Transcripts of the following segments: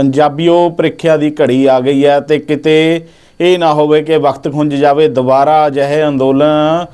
ਪੰਜਾਬੀਓ ਪ੍ਰੀਖਿਆ ਦੀ ਘੜੀ ਆ ਗਈ ਹੈ ਤੇ ਕਿਤੇ ਇਹ ਨਾ ਹੋਵੇ ਕਿ ਵਕਤ ਖੁੰਝ ਜਾਵੇ, ਦੁਬਾਰਾ ਅਜਿਹੇ ਅੰਦੋਲਨ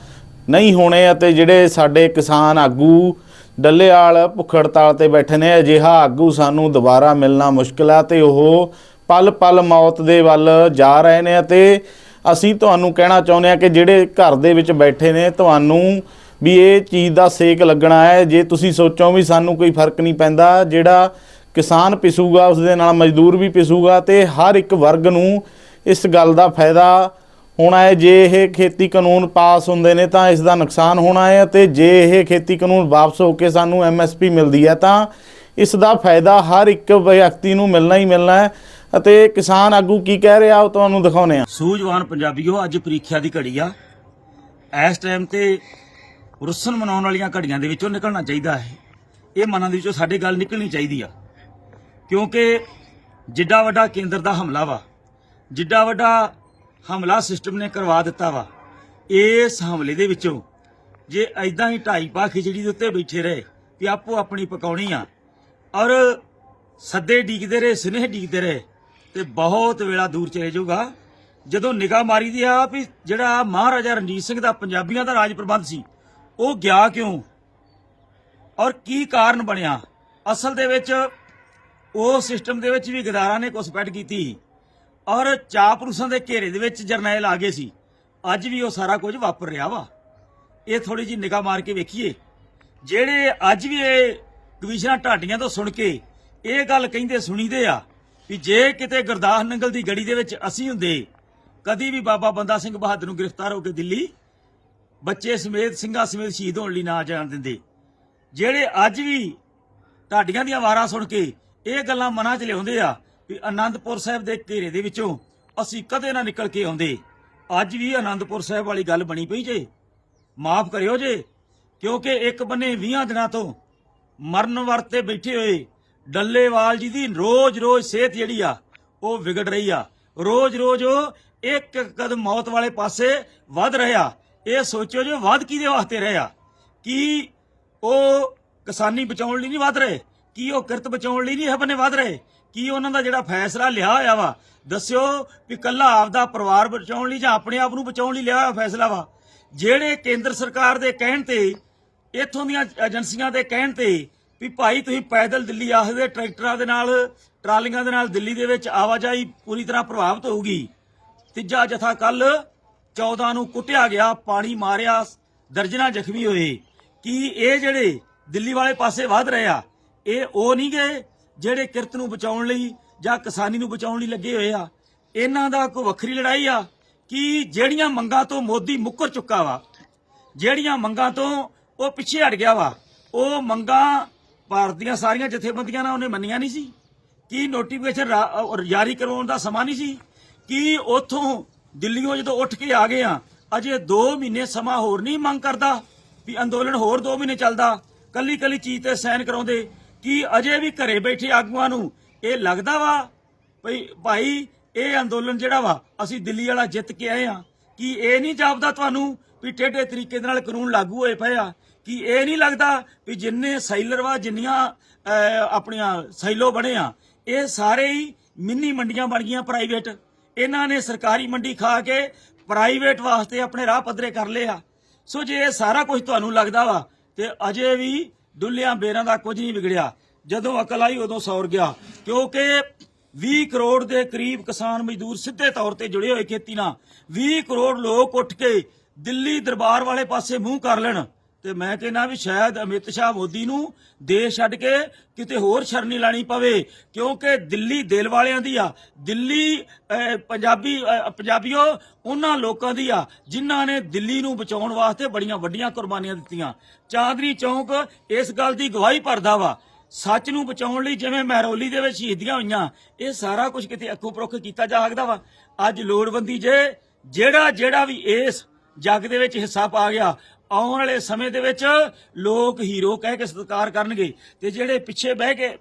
ਨਹੀਂ ਹੋਣੇ ਅਤੇ ਜਿਹੜੇ ਸਾਡੇ ਕਿਸਾਨ ਆਗੂ ਡੱਲੇਵਾਲ ਭੁੱਖ ਹੜਤਾਲ ਤੇ ਬੈਠੇ ਨੇ, ਅਜਿਹਾ ਆਗੂ ਸਾਨੂੰ ਦੁਬਾਰਾ ਮਿਲਣਾ ਮੁਸ਼ਕਲ ਆ ਤੇ ਉਹ ਪਲ ਪਲ ਮੌਤ ਦੇ ਵੱਲ ਜਾ ਰਹੇ ਨੇ ਅਤੇ ਅਸੀਂ ਤੁਹਾਨੂੰ ਕਹਿਣਾ ਚਾਹੁੰਦੇ ਹਾਂ ਕਿ ਜਿਹੜੇ ਘਰ ਦੇ ਵਿੱਚ ਬੈਠੇ ਨੇ, ਤੁਹਾਨੂੰ ਵੀ ਇਹ ਚੀਜ਼ ਦਾ ਸੇਕ ਲੱਗਣਾ ਹੈ। ਜੇ ਤੁਸੀਂ ਸੋਚੋ ਵੀ ਸਾਨੂੰ ਕੋਈ ਫ਼ਰਕ ਨਹੀਂ ਪੈਂਦਾ, ਜਿਹੜਾ ਕਿਸਾਨ ਪਿਸੂਗਾ ਉਸ ਦੇ ਨਾਲ ਮਜ਼ਦੂਰ ਵੀ ਪਿਸੂਗਾ ਤੇ ਹਰ ਇੱਕ ਵਰਗ ਨੂੰ ਇਸ ਗੱਲ ਦਾ ਫਾਇਦਾ ਹੋਣਾ ਹੈ। ਜੇ ਇਹ ਖੇਤੀ ਕਾਨੂੰਨ ਪਾਸ ਹੁੰਦੇ ਨੇ ਤਾਂ ਇਸ ਦਾ ਨੁਕਸਾਨ ਹੋਣਾ ਹੈ ਅਤੇ ਜੇ ਇਹ ਖੇਤੀ ਕਾਨੂੰਨ ਵਾਪਸ ਹੋ ਕੇ ਸਾਨੂੰ ਐਮਐਸਪੀ ਮਿਲਦੀ ਹੈ ਤਾਂ ਇਸ ਦਾ ਫਾਇਦਾ ਹਰ ਇੱਕ ਵਿਅਕਤੀ ਨੂੰ ਮਿਲਣਾ ਹੀ ਮਿਲਣਾ ਹੈ। ਅਤੇ ਕਿਸਾਨ ਆਗੂ ਕੀ ਕਹਿ ਰਿਹਾ, ਉਹ ਤੁਹਾਨੂੰ ਦਿਖਾਉਨੇ ਆ ਸੂਝਵਾਨ ਪੰਜਾਬੀਓ, ਅੱਜ ਪ੍ਰੀਖਿਆ ਦੀ ਘੜੀ ਆ। ਇਸ ਟਾਈਮ ਤੇ ਰੁੱਸਣ ਮਨਾਉਣ ਵਾਲੀਆਂ ਘੜੀਆਂ ਦੇ ਵਿੱਚੋਂ ਨਿਕਲਣਾ ਚਾਹੀਦਾ ਹੈ। ਇਹ ਮਨਾਂ ਦੇ ਵਿੱਚੋਂ ਸਾਡੇ ਗੱਲ ਨਿਕਲਣੀ ਚਾਹੀਦੀ ਆ। ਕਿਉਂਕਿ ਜਿੱਡਾ ਵੱਡਾ ਕੇਂਦਰ ਦਾ ਹਮਲਾ ਵਾ, ਜਿੱਡਾ ਵੱਡਾ ਹਮਲਾ ਸਿਸਟਮ ਨੇ ਕਰਵਾ ਦਿੱਤਾ ਵਾ, ਇਸ ਹਮਲੇ ਦੇ ਵਿੱਚੋਂ ਜੇ ਐਦਾਂ ਹੀ ਢਾਈ ਪਾ ਖਿਚੜੀ ਦੇ ਉੱਤੇ ਬੈਠੇ ਰਹੇ ਵੀ ਆਪੋ ਆਪਣੀ ਪਕਾਉਣੀ ਆ, ਔਰ ਸੱਦੇ ਡੀਕਦੇ ਰਹੇ, ਸਨੇਹ ਡੀਕਦੇ ਰਹੇ, ਤੇ ਬਹੁਤ ਵੇਲਾ ਦੂਰ ਚਲੇ ਜਾਊਗਾ। ਜਦੋਂ ਨਿਗਾਹ ਮਾਰੀ ਦੀ ਆ ਵੀ ਜਿਹੜਾ ਮਹਾਰਾਜਾ ਰਣਜੀਤ ਸਿੰਘ ਦਾ ਪੰਜਾਬੀਆਂ ਦਾ ਰਾਜ ਪ੍ਰਬੰਧ ਸੀ, ਉਹ ਗਿਆ ਕਿਉਂ? ਔਰ ਕੀ ਕਾਰਨ ਬਣਿਆ? ਅਸਲ ਦੇ ਵਿੱਚ ਉਹ ਸਿਸਟਮ ਦੇ ਵਿੱਚ ਵੀ ਗਦਾਰਾਂ ਨੇ ਘੁਸਪੈਠ ਕੀਤੀ ਔਰ ਚਾਪਰੂਸਾਂ ਦੇ ਘੇਰੇ ਦੇ ਵਿੱਚ ਜਰਨੈਲ ਆ ਗਏ ਸੀ। ਅੱਜ ਵੀ ਉਹ ਸਾਰਾ ਕੁਝ ਵਾਪਰ ਰਿਹਾ ਵਾ। ਇਹ ਥੋੜੀ ਜੀ ਨਿਗਾਹ ਮਾਰ ਕੇ ਵੇਖੀਏ। ਜਿਹੜੇ ਅੱਜ ਵੀ ਇਹ ਕਵਿਸ਼ਨਾਂ ਢਾਡੀਆਂ ਤੋਂ ਸੁਣ ਕੇ ਇਹ ਗੱਲ ਕਹਿੰਦੇ ਸੁਣੀਦੇ ਆ ਵੀ ਜੇ ਕਿਤੇ ਗੁਰਦਾਸ ਨੰਗਲ ਦੀ ਗੜੀ ਦੇ ਵਿੱਚ ਅਸੀਂ ਹੁੰਦੇ, ਕਦੀ ਵੀ ਬਾਬਾ ਬੰਦਾ ਸਿੰਘ ਬਹਾਦਰ ਨੂੰ ਗ੍ਰਿਫਤਾਰ ਹੋ ਕੇ ਦਿੱਲੀ, ਬੱਚੇ ਸਮੇਤ ਸਿੰਘਾਂ ਸਮੇਤ ਸ਼ਹੀਦ ਹੋਣ ਲਈ ਨਾ ਜਾਣ ਦਿੰਦੇ। ਜਿਹੜੇ ਅੱਜ ਵੀ ਢਾਡੀਆਂ ਦੀਆਂ ਵਾਰਾਂ ਸੁਣ ਕੇ ਇਹ ਗੱਲਾਂ ਮਨਾਂ 'ਚ ਲਿਆਉਂਦੇ ਆ ਵੀ ਆਨੰਦਪੁਰ ਸਾਹਿਬ ਦੇ ਘੇਰੇ ਦੇ ਵਿੱਚੋਂ ਅਸੀਂ ਕਦੇ ਨਾ ਨਿਕਲ ਕੇ ਆਉਂਦੇ। ਅੱਜ ਵੀ ਆਨੰਦਪੁਰ ਸਾਹਿਬ ਵਾਲੀ ਗੱਲ ਬਣੀ ਪਈ ਜੇ। ਮਾਫ ਕਰਿਓ ਜੇ, ਕਿਉਂਕਿ ਇੱਕ ਬੰਨੇ 20 ਦਿਨਾਂ ਤੋਂ ਮਰਨ ਵਰਤੇ ਬੈਠੇ ਹੋਏ ਡੱਲੇਵਾਲ ਜੀ ਦੀ ਰੋਜ਼-ਰੋਜ਼ ਸਿਹਤ ਜਿਹੜੀ ਆ, ਉਹ ਵਿਗੜ ਰਹੀ ਆ। ਰੋਜ਼-ਰੋਜ਼ ਉਹ ਇੱਕ ਕਦਮ ਮੌਤ ਵਾਲੇ ਪਾਸੇ ਵੱਧ ਰਿਹਾ ਇਹ ਸੋਚਿਓ ਜੋ ਵੱਧ ਕਿਹਦੇ ਵਾਸਤੇ ਰਿਹਾ ਕੀ ਉਹ ਕਿਸਾਨੀ ਬਚਾਉਣ ਲਈ ਨਹੀਂ ਵੱਧ ਰਹੇ? ਕੀ ਉਹ ਕਿਰਤ ਬਚਾਉਣ ਲਈ ਨਹੀਂ ਇਹ ਬੰਨੇ ਵੱਧ ਰਹੇ? ਕੀ ਉਹਨਾਂ ਦਾ ਜਿਹੜਾ ਫੈਸਲਾ ਲਿਆ ਹੋਇਆ ਵਾ? ਦੱਸਿਓ ਵੀ ਕੱਲਾ ਆਪਦਾ ਪਰਿਵਾਰ ਬਚਾਉਣ ਲਈ ਜਾਂ ਆਪਣੇ ਆਪ ਨੂੰ ਬਚਾਉਣ ਲਈ ਲਿਆ ਹੋਇਆ ਫੈਸਲਾ ਵਾ? ਜਿਹੜੇ ਕੇਂਦਰ ਸਰਕਾਰ ਦੇ ਕਹਿਣ ਤੇ, ਇੱਥੋਂ ਦੀਆਂ ਏਜੰਸੀਆਂ ਦੇ ਕਹਿਣ ਤੇ ਵੀ ਭਾਈ ਤੁਸੀਂ ਪੈਦਲ ਦਿੱਲੀ ਆਖਦੇ ਟਰੈਕਟਰਾਂ ਦੇ ਨਾਲ, ਟਰਾਲੀਆਂ ਦੇ ਨਾਲ ਦਿੱਲੀ ਦੇ ਵਿੱਚ ਆਵਾਜਾਈ ਪੂਰੀ ਤਰ੍ਹਾਂ ਪ੍ਰਭਾਵਿਤ ਹੋਊਗੀ। ਤੀਜਾ ਜਥਾ ਕੱਲ 14 ਨੂੰ ਕੁੱਟਿਆ ਗਿਆ, ਪਾਣੀ ਮਾਰਿਆ, ਦਰਜਨਾ ਜ਼ਖਮੀ ਹੋਏ। ਕੀ ਇਹ ਜਿਹੜੇ ਦਿੱਲੀ ਵਾਲੇ ਪਾਸੇ ਵਧ ਰਹੇ ਆ? ਇਹ ਉਹ ਨਹੀਂ ਗਏ ਜਿਹੜੇ ਕਿਰਤ ਨੂੰ ਬਚਾਉਣ ਲਈ ਜਾਂ ਕਿਸਾਨੀ ਨੂੰ ਬਚਾਉਣ ਲਈ ਲੱਗੇ ਹੋਏ ਆ। ਇਹਨਾਂ ਦਾ ਕੋਈ ਵੱਖਰੀ ਲੜਾਈ ਆ ਕਿ ਜਿਹੜੀਆਂ ਮੰਗਾਂ ਤੋਂ ਮੋਦੀ ਮੁੱਕਰ ਚੁੱਕਾ ਵਾ, ਜਿਹੜੀਆਂ ਮੰਗਾਂ ਤੋਂ ਉਹ ਪਿੱਛੇ ਹਟ ਗਿਆ ਵਾ, ਉਹ ਮੰਗਾਂ ਭਾਰਤ ਦੀਆਂ ਸਾਰੀਆਂ ਜਥੇਬੰਦੀਆਂ ਨਾਲ ਉਹਨੇ ਮੰਨੀਆਂ ਨਹੀਂ ਸੀ, ਕੀ ਨੋਟੀਫਿਕੇਸ਼ਨ ਜਾਰੀ ਕਰਵਾਉਣ ਦਾ ਸਮਾਂ ਨਹੀਂ ਸੀ, ਕੀ ਉਥੋਂ ਦਿੱਲੀੋਂ ਜਦੋਂ ਉੱਠ ਕੇ ਆ ਗਏ ਆ, ਅਜੇ 2 ਮਹੀਨੇ ਸਮਾਂ ਹੋਰ ਨਹੀਂ ਮੰਗ ਕਰਦਾ ਵੀ ਅੰਦੋਲਨ ਹੋਰ 2 ਮਹੀਨੇ ਚੱਲਦਾ ਕੱਲੀ ਕੱਲੀ ਚੀਜ਼ ਤੇ ਸਾਈਨ ਕਰਾਉਂਦੇ ਕੀ ਅਜੇ ਵੀ ਘਰੇ ਬੈਠੇ ਆਗੂਆਂ ਨੂੰ ਇਹ ਲੱਗਦਾ ਵਾ ਭਈ ਭਾਈ ਇਹ ਅੰਦੋਲਨ ਜਿਹੜਾ ਵਾ, ਅਸੀਂ ਦਿੱਲੀ ਵਾਲਾ ਜਿੱਤ ਕੇ ਆਏ ਆ ਕੀ ਇਹ ਨਹੀਂ ਜਾਪਦਾ ਤੁਹਾਨੂੰ ਵੀ ਟੇਢੇ ਤਰੀਕੇ ਦੇ ਨਾਲ ਕਾਨੂੰਨ ਲਾਗੂ ਹੋਏ ਪਏ ਆ? ਕੀ ਇਹ ਨਹੀਂ ਲੱਗਦਾ ਵੀ ਜਿੰਨੇ ਸਾਈਲਰ ਵਾ, ਜਿੰਨੀਆਂ ਆਪਣੀਆਂ ਸਾਈਲੋ ਬਣੇ ਆ, ਇਹ ਸਾਰੇ ਹੀ ਮਿੰਨੀ ਮੰਡੀਆਂ ਬਣ ਗਈਆਂ ਪ੍ਰਾਈਵੇਟ ਇਹਨਾਂ ਨੇ ਸਰਕਾਰੀ ਮੰਡੀ ਖਾ ਕੇ ਪ੍ਰਾਈਵੇਟ ਵਾਸਤੇ ਆਪਣੇ ਰਾਹ ਪੱਧਰੇ ਕਰ ਲਏ ਆ। ਸੋ ਜੇ ਇਹ ਸਾਰਾ ਕੁਝ ਤੁਹਾਨੂੰ ਲੱਗਦਾ ਵਾ, ਤੇ ਅਜੇ ਵੀ ਡੁੱਲਿਆਂ ਬੇਰਾਂ ਦਾ ਕੁਝ ਨਹੀਂ ਵਿਗੜਿਆ। ਜਦੋਂ ਅਕਲ ਆਈ, ਉਦੋਂ ਸੌਰ ਗਿਆ। ਕਿਉਂਕਿ 20 ਕਰੋੜ ਦੇ ਕਰੀਬ ਕਿਸਾਨ ਮਜ਼ਦੂਰ ਸਿੱਧੇ ਤੌਰ ਤੇ ਜੁੜੇ ਹੋਏ ਖੇਤੀ ਨਾਲ। 20 ਕਰੋੜ ਲੋਕ ਉੱਠ ਕੇ ਦਿੱਲੀ ਦਰਬਾਰ ਵਾਲੇ ਪਾਸੇ ਮੂੰਹ ਕਰ ਲੈਣ। ਤੇ ਮੈਂ ਕਹਿੰਦਾ ਵੀ ਸ਼ਾਇਦ ਅਮਿਤ ਸ਼ਾਹ ਮੋਦੀ ਨੂੰ ਦੇਸ਼ ਛੱਡ ਕੇ ਕਿਤੇ ਹੋਰ ਸ਼ਰਨੀ ਲਾਣੀ ਪਵੇ, ਕਿਉਂਕਿ ਦਿੱਲੀ ਦਿਲ ਵਾਲਿਆਂ ਦੀ ਆ। ਦਿੱਲੀ ਪੰਜਾਬੀ ਪੰਜਾਬੀਓ, ਉਹਨਾਂ ਲੋਕਾਂ ਦੀ ਆ, ਜਿਨ੍ਹਾਂ ਨੇ ਦਿੱਲੀ ਨੂੰ ਬਚਾਉਣ ਵਾਸਤੇ ਬੜੀਆਂ ਵੱਡੀਆਂ ਕੁਰਬਾਨੀਆਂ ਦਿੱਤੀਆਂ। ਚਾਦਰੀ ਚੌਂਕ ਇਸ ਗੱਲ ਦੀ ਗਵਾਹੀ ਭਰਦਾ ਵਾ। ਸੱਚ ਨੂੰ ਬਚਾਉਣ ਲਈ ਜਿਵੇਂ ਮਹਿਰੋਲੀ ਦੇ ਵਿੱਚ ਸ਼ਹੀਦੀਆਂ ਹੋਈਆਂ, ਇਹ ਸਾਰਾ ਕੁਝ ਕਿਤੇ ਅੱਖੋਂ ਪਰੋਖ ਕੀਤਾ ਜਾ ਸਕਦਾ ਵਾ। ਅੱਜ ਲੋੜਵੰਦੀ ਜੇ ਜਿਹੜਾ ਜਿਹੜਾ ਵੀ ਇਸ ਜੱਗ ਦੇ ਵਿੱਚ ਹਿੱਸਾ ਪਾ ਗਿਆ ਆਉਣ ਵਾਲੇ ਸਮੇਂ ਦੇ ਵਿੱਚ ਲੋਕ ਹੀਰੋ ਕਹਿ ਕੇ ਸਤਿਕਾਰ ਕਰਨਗੇ ਤੇ ਜਿਹੜੇ ਪਿੱਛੇ ਬਹਿ ਕੇ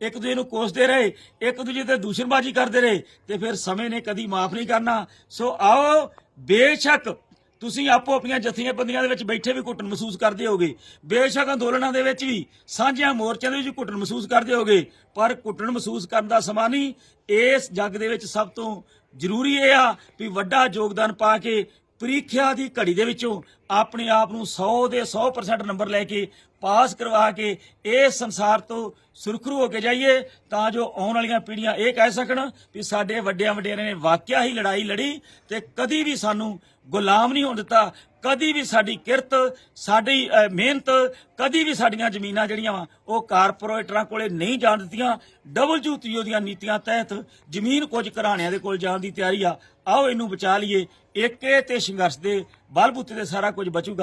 ਇੱਕ ਦੂਜੇ ਨੂੰ ਕੋਸਦੇ ਰਹੇ, ਇੱਕ ਦੂਜੇ ਤੇ ਦੂਸ਼ਣਬਾਜ਼ੀ ਕਰਦੇ ਰਹੇ ਤੇ ਫਿਰ ਸਮੇਂ ਨੇ ਕਦੀ ਮਾਫ ਨਹੀਂ ਕਰਨਾ। ਸੋ ਆਓ, ਬੇਸ਼ੱਕ ਤੁਸੀਂ ਆਪੋ ਆਪਣੀਆਂ ਜਥੀਆਂ ਬੰਦੀਆਂ ਦੇ ਵਿੱਚ ਬੈਠੇ ਵੀ ਘੁੱਟਣ ਮਹਿਸੂਸ ਕਰਦੇ ਹੋਗੇ। ਬੇਸ਼ੱਕ ਅੰਦੋਲਨਾਂ ਦੇ ਵਿੱਚ ਵੀ ਸਾਂਝਿਆਂ ਮੋਰਚਿਆਂ ਦੇ ਵਿੱਚ ਘੁੱਟਣ ਮਹਿਸੂਸ ਕਰਦੇ ਹੋਗੇ, ਪਰ ਘੁੱਟਣ ਮਹਿਸੂਸ ਕਰਨ ਦਾ ਸਮਾਂ ਨਹੀਂ। ਇਸ ਜੱਗ ਦੇ ਵਿੱਚ ਸਭ ਤੋਂ ਜ਼ਰੂਰੀ ਇਹ ਆ ਵੀ ਵੱਡਾ ਯੋਗਦਾਨ ਪਾ ਕੇ ਪ੍ਰੀਖਿਆ ਦੀ ਘੜੀ ਦੇ ਵਿੱਚੋਂ ਆਪਣੇ ਆਪ ਨੂੰ 100 ਦੇ 100% ਨੰਬਰ ਲੈ ਕੇ ਪਾਸ ਕਰਵਾ ਕੇ ਇਹ ਸੰਸਾਰ ਤੋਂ ਸੁਰਖਰੂ ਹੋ ਕੇ ਜਾਈਏ, ਤਾਂ ਜੋ ਆਉਣ ਵਾਲੀਆਂ ਪੀੜ੍ਹੀਆਂ ਇਹ ਕਹਿ ਸਕਣ ਵੀ ਸਾਡੇ ਵੱਡਿਆਂ ਵਡੇਰਿਆਂ ਨੇ ਵਾਕਿਆ ਹੀ ਲੜਾਈ ਲੜੀ ਤੇ ਕਦੀ ਵੀ ਸਾਨੂੰ ਗੁਲਾਮ ਨਹੀਂ ਹੋਣ ਦਿੱਤਾ, ਕਦੀ ਵੀ ਸਾਡੀ ਕਿਰਤ, ਸਾਡੀ ਮਿਹਨਤ, ਕਦੀ ਵੀ ਸਾਡੀਆਂ ਜ਼ਮੀਨਾਂ ਜਿਹੜੀਆਂ ਵਾ, ਉਹ ਕਾਰਪੋਰੇਟਰਾਂ ਕੋਲੇ ਨਹੀਂ ਜਾਣ ਦਿੱਤੀਆਂ। ਡਬਲਯੂਟੀਓ ਦੀਆਂ ਨੀਤੀਆਂ ਤਹਿਤ ਜ਼ਮੀਨ ਕੁਝ ਘਰਾਣਿਆਂ ਦੇ ਕੋਲ ਜਾਣ ਦੀ ਤਿਆਰੀ ਆ। ਆਓ ਇਹਨੂੰ ਬਚਾ ਲਈਏ, ਏਕੇ ਤੇ ਸੰਘਰਸ਼ ਦੇ ਬਲਬੂਤੇ ਦੇ ਸਾਰਾ ਕੁਝ ਬਚੂਗਾ।